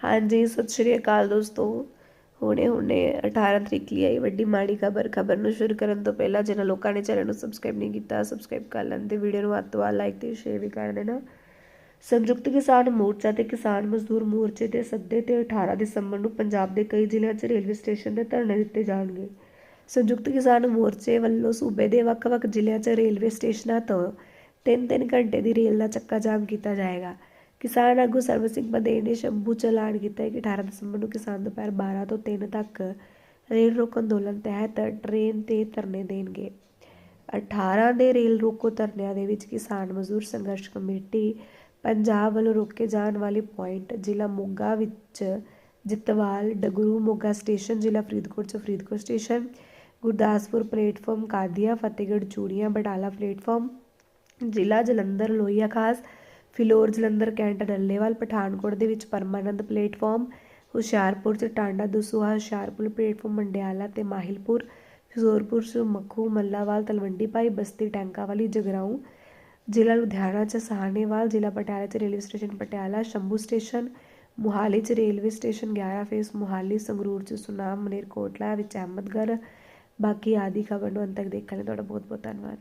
ਹਾਂਜੀ, ਸਤਿ ਸ਼੍ਰੀ ਅਕਾਲ ਦੋਸਤੋ। ਹੁਣੇ ਹੁਣੇ 18 ਤਰੀਕ ਲਈ ਆਈ ਵੱਡੀ ਮਾੜੀ ਖਬਰ। ਖਬਰ ਨੂੰ ਸ਼ੁਰੂ ਕਰਨ ਤੋਂ ਪਹਿਲਾਂ ਜਿਹਨਾਂ ਲੋਕਾਂ ਨੇ ਚੈਨਲ ਨੂੰ ਸਬਸਕ੍ਰਾਈਬ ਨਹੀਂ ਕੀਤਾ ਸਬਸਕ੍ਰਾਈਬ ਕਰ ਲੈਣ ਤੇ ਵੀਡੀਓ ਨੂੰ ਵੱਧ ਤੋਂ ਵੱਧ ਲਾਈਕ ਤੇ ਸ਼ੇਅਰ ਵੀ ਕਰ ਦੇਣਾ। ਸੰਯੁਕਤ ਕਿਸਾਨ ਮੋਰਚਾ ਤੇ ਕਿਸਾਨ ਮਜ਼ਦੂਰ ਮੋਰਚੇ ਦੇ ਸੱਦੇ ਤੇ 18 ਦਸੰਬਰ ਨੂੰ ਪੰਜਾਬ ਦੇ ਕਈ ਜ਼ਿਲ੍ਹਿਆਂ 'ਚ ਰੇਲਵੇ ਸਟੇਸ਼ਨ ਤੇ ਧਰਨੇ ਦਿੱਤੇ ਜਾਣਗੇ। ਸੰਯੁਕਤ ਕਿਸਾਨ ਮੋਰਚੇ ਵੱਲੋਂ ਸੂਬੇ ਦੇ ਵੱਖ-ਵੱਖ ਜ਼ਿਲ੍ਹਿਆਂ 'ਚ ਰੇਲਵੇ ਸਟੇਸ਼ਨਾਂ ਤੋਂ 3-3 ਘੰਟੇ ਦੀ ਰੇਲ ਦਾ ਚੱਕਾ ਜਾਮ ਕੀਤਾ ਜਾਏਗਾ। ਕਿਸਾਨ ਆਗੂ ਸਰਵ ਸਿੰਘ ਬਦੇਨ ਨੇ ਸ਼ੰਭੂ ਚ ਐਲਾਨ ਕੀਤਾ ਹੈ ਕਿ 18 ਦਸੰਬਰ ਨੂੰ ਕਿਸਾਨ ਦੁਪਹਿਰ 12 ਤੋਂ 3 ਤੱਕ ਰੇਲ ਰੋਕੋ ਅੰਦੋਲਨ ਤਹਿਤ ਟ੍ਰੇਨ ਤੇ ਧਰਨੇ ਦੇਣਗੇ। 18 ਦੇ ਰੇਲ ਰੋਕੋ ਧਰਨਿਆਂ ਦੇ ਵਿੱਚ ਕਿਸਾਨ ਮਜ਼ਦੂਰ ਸੰਘਰਸ਼ ਕਮੇਟੀ ਪੰਜਾਬ ਵੱਲੋਂ ਰੋਕੇ ਜਾਣ ਵਾਲੇ ਪੁਆਇੰਟ ਜ਼ਿਲ੍ਹਾ ਮੋਗਾ ਵਿੱਚ ਜਿੱਤਵਾਲ ਡਗਰੂ ਮੋਗਾ ਸਟੇਸ਼ਨ, ਜ਼ਿਲ੍ਹਾ ਫਰੀਦਕੋਟ ਚ Faridkot station, Gurdaspur platform, Qadian, Fatehgarh Churian, Batala platform, ਜ਼ਿਲ੍ਹਾ ਜਲੰਧਰ, ਲੋਹੀਆ ਖਾਸ ਫਿਲੌਰ ਜਲੰਧਰ ਕੈਂਟ ਡੱਲੇਵਾਲ ਪਠਾਨਕੋਟ ਦੇ ਵਿੱਚ ਪਰਮਾਨੰਦ ਪਲੇਟਫਾਰਮ, ਹੁਸ਼ਿਆਰਪੁਰ ਚ ਟਾਂਡਾ ਦਸੂਹਾ, ਹੁਸ਼ਿਆਰਪੁਰ, ਪਲੇਟਫਾਰਮ ਮੰਡਿਆਲਾ ਤੇ ਮਾਹਿਲਪੁਰ, ਫਿਜ਼ੋਰਪੁਰ ਚ ਮੱਖੂ, ਮੱਲਾਵਾਲ, ਤਲਵੰਡੀ ਭਾਈ, ਬਸਤੀ ਟੈਂਕਾ ਵਾਲੀ ਜਗਰਾਉਂ, ਜ਼ਿਲ੍ਹਾ ਲੁਧਿਆਣਾ ਚ ਸਹਾਰਨੇਵਾਲ, ਜ਼ਿਲ੍ਹਾ ਪਟਿਆਲਾ ਚ railway station Patiala, Shambhu station, Mohali ਚ railway station 11 phase, Mohali, Sangrur ਚ ਸੁਨਾਮ, ਮਨੇਰਕੋਟਲਾ ਵਿੱਚ ਅਹਿਮਦਗੜ੍ਹ, ਬਾਕੀ ਆਦਿ ਖਬਰ ਨੂੰ ਅੰਤ ਤੱਕ ਦੇਖਣ ਲਈ ਤੁਹਾਡਾ ਬਹੁਤ ਬਹੁਤ ਧੰਨਵਾਦ।